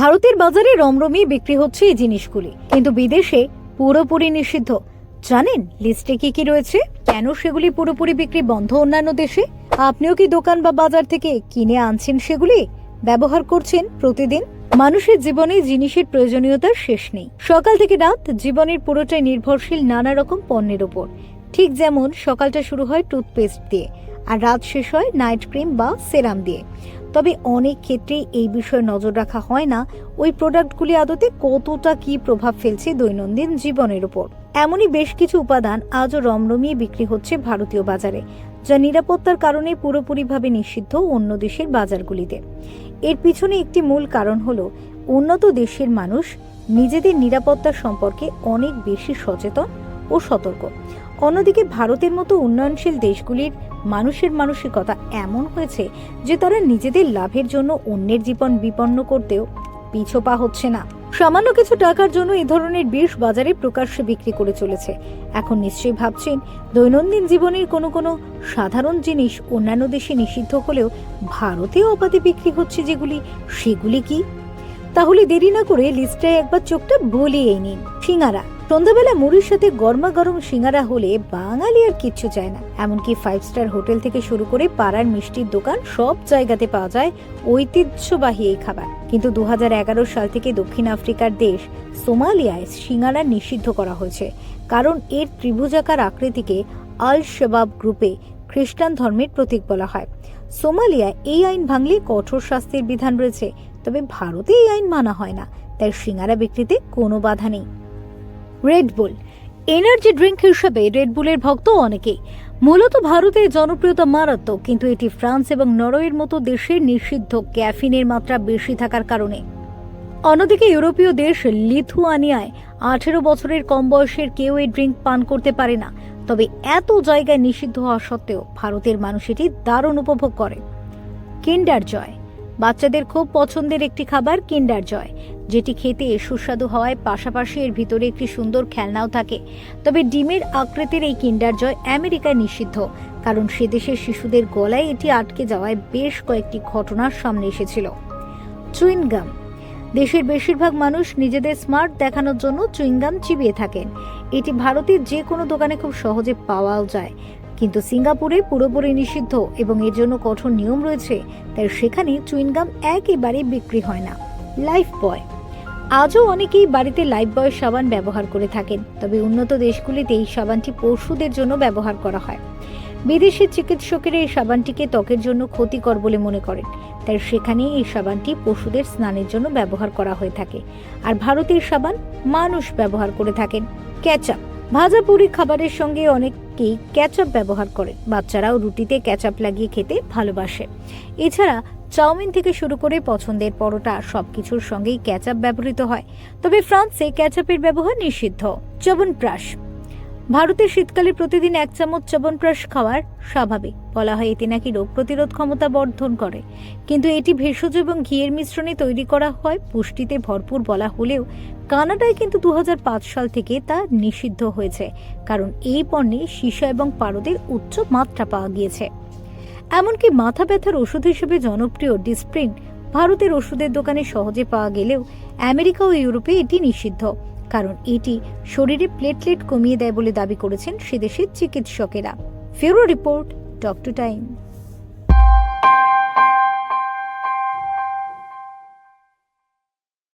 ভারতের বাজারে রমরমিয়ে বিক্রি হচ্ছে এই জিনিসগুলি। কিন্তু বিদেশে পুরোপুরি নিষিদ্ধ। জানেন লিস্টে কি কি রয়েছে? কেন সেগুলি পুরোপুরি বিক্রি বন্ধ অন্যান্য দেশে? আপনিও কি দোকান বা বাজার থেকে কিনে আনছেন সেগুলি? ব্যবহার করছেন প্রতিদিন? মানুষের জীবনে জিনিসের প্রয়োজনীয়তার শেষ নেই। সকাল থেকে রাত জীবনের পুরোটাই নির্ভরশীল নানা রকম পণ্যের ওপর ঠিক যেমন সকালটা শুরু হয় টুথপেস্ট দিয়ে, আর রাত শেষ হয় নাইট ক্রিম বা সেরাম দিয়ে। তবে অনেক ক্ষেত্রেই এই বিষয়ে নজর রাখা হয় না ওই প্রোডাক্টগুলি আদতে কতটা কি প্রভাব ফেলছে দৈনন্দিন জীবনের উপর। এমনই বেশ কিছু উপাদান আজও রমরমিয়ে বিক্রি হচ্ছে ভারতীয় বাজারে, যা নিরাপত্তার কারণে পুরোপুরিভাবে নিষিদ্ধ অন্য দেশের বাজারগুলিতে। এর পিছনে একটি মূল কারণ হলো, উন্নত দেশের মানুষ নিজেদের নিরাপত্তা সম্পর্কে অনেক বেশি সচেতন ও সতর্ক। অন্যদিকে ভারতের মতো উন্নয়নশীল দেশগুলির মানুষের মানসিকতা এমন হয়েছে যে তারা নিজেদের লাভের জন্য অন্যের জীবন বিপন্ন করতেও পিছোপা হচ্ছে না। সামান্য কিছু টাকার জন্য এই ধরনের বিষ বাজারে প্রকাশ্যে বিক্রি করে চলেছে। এখন নিশ্চয়ই ভাবছেন, দৈনন্দিন জীবনের কোনো কোনো সাধারণ জিনিস অন্যান্য দেশে নিষিদ্ধ হলেও ভারতে অবাধে বিক্রি হচ্ছে যেগুলি, সেগুলি কি? তাহলে দেরি না করে লিস্টটায় একবার চোখটা বলিয়েই নিন। সিঙ্গারা। সন্ধ্যাবেলা মুড়ির সাথে গরমা গরম সিঙ্গারা হলে বাঙালি আর কিচ্ছু চায় না। এমনকি ফাইভ স্টার হোটেল থেকে শুরু করে পাড়ার মিষ্টির দোকান সব জায়গাতে পাওয়া যায় ঐতিহ্যবাহী এই খাবার। কিন্তু দু হাজার এগারো সাল থেকে দক্ষিণ আফ্রিকার দেশ সোমালিয়ায় সিঙ্গারা নিষিদ্ধ করা হয়েছে। কারণ এর ত্রিভুজাকার আকৃতিকে আল শবাব গ্রুপে খ্রিস্টান ধর্মের প্রতীক বলা হয়। সোমালিয়ায় এই আইন ভাঙলে কঠোর শাস্তির বিধান রয়েছে, তবে ভারতে এই আইন মানা হয় না। তাই সিঙ্গারা বিক্রিতে কোনো বাধা নেই। রেডবুল এনার্জি ড্রিঙ্ক হিসেবে রেডবুলের ভক্ত অনেকেই। মূলত ভারতের জনপ্রিয়তা মারাত্মক, কিন্তু এটি ফ্রান্স এবং নরওয়ের মতো দেশে নিষিদ্ধ। ক্যাফিনের মাত্রা বেশি থাকার কারণে। অন্যদিকে ইউরোপীয় দেশ লিথুয়ানিয়ায় আঠেরো বছরের কম বয়সের কেউ এই ড্রিঙ্ক পান করতে পারে না। তবে এত জায়গায় নিষিদ্ধ হওয়া সত্ত্বেও ভারতের মানুষ এটি দারুণ উপভোগ করে। কিন্ডার জয় বাচ্চাদের খুব পছন্দের একটি খাবার কিন্ডার জয়, যেটি খেতে সুস্বাদু হওয়ায় পাশাপাশি এর ভিতরে একটি সুন্দর খেলনাও থাকে। তবে ডিমের আকৃতির এই কিন্ডার জয় আমেরিকায় নিষিদ্ধ, কারণ সে দেশের শিশুদের গলায় এটি আটকে যাওয়ায় বেশ কয়েকটি ঘটনার সামনে এসেছিল। চুইনগাম দেশের বেশিরভাগ মানুষ নিজেদের স্মার্ট দেখানোর জন্য চুইংগাম চিবিয়ে থাকেন। এটি ভারতের যে কোনো দোকানে খুব সহজে পাওয়াও যায়। কিন্তু সিঙ্গাপুরে পুরোপুরি নিষিদ্ধ এবং এর জন্য কঠোর নিয়ম রয়েছে, তাই সেখানে চুইনগাম একেবারে বিক্রি হয় না। Lifebuoy. আজও অনেকেই বাড়িতে লাইফ বয় সাবান ব্যবহার করে থাকেন, তবে উন্নত দেশগুলিতে এই সাবানটি পশুদের জন্য ব্যবহার করা হয়। বিদেশি চিকিৎসকেরা এই সাবানটিকে ত্বকের জন্য ক্ষতিকর বলে মনে করেন, তাই সেখানে এই সাবানটি পশুদের স্নানের জন্য ব্যবহার করা হয়ে থাকে। আর ভারতের সাবান মানুষ ব্যবহার করে থাকেন। ক্যাচআপ। ভাজা পুরি খাবারের সঙ্গে অনেকেই ক্যাচআপ ব্যবহার করে। বাচ্চারাও রুটিতে ক্যাচআপ লাগিয়ে খেতে ভালোবাসে। এছাড়া চাউমিন থেকে শুরু করে পছন্দের পরোটা সবকিছুর সঙ্গেই ক্যাচআপ ব্যবহৃত হয়। তবে ফ্রান্সে ক্যাচআপের ব্যবহার নিষিদ্ধ। চবনপ্রাশ ভারতের শীতকালে প্রতিদিন এক চামচ চবনপ্রাশ খাওয়ার স্বাভাবিক। বলা হয় এতে নাকি রোগ প্রতিরোধ ক্ষমতা বর্ধন করে। কিন্তু এটি ভেষজ এবং ঘিয়ের মিশ্রণে তৈরি করা হয়। পুষ্টিতে ভরপুর বলা হলেও কানাডায় কিন্তু দু হাজার পাঁচ সাল থেকে তা নিষিদ্ধ হয়েছে। কারণ এই পণ্যে সীসা এবং পারদের উচ্চ মাত্রা পাওয়া গিয়েছে। এমনকি মাথা ব্যথার ওষুধ হিসেবে জনপ্রিয় ডিসপ্রিন ভারতের ওষুধের দোকানে সহজে পাওয়া গেলেও আমেরিকা ও ইউরোপে এটি নিষিদ্ধ। কারণ এটি শরীরে প্লেটলেট কমিয়ে দেয় বলে দাবি করেছেন সেদেশের চিকিৎসকেরা। ফেরো রিপোর্ট টক টু টাইম।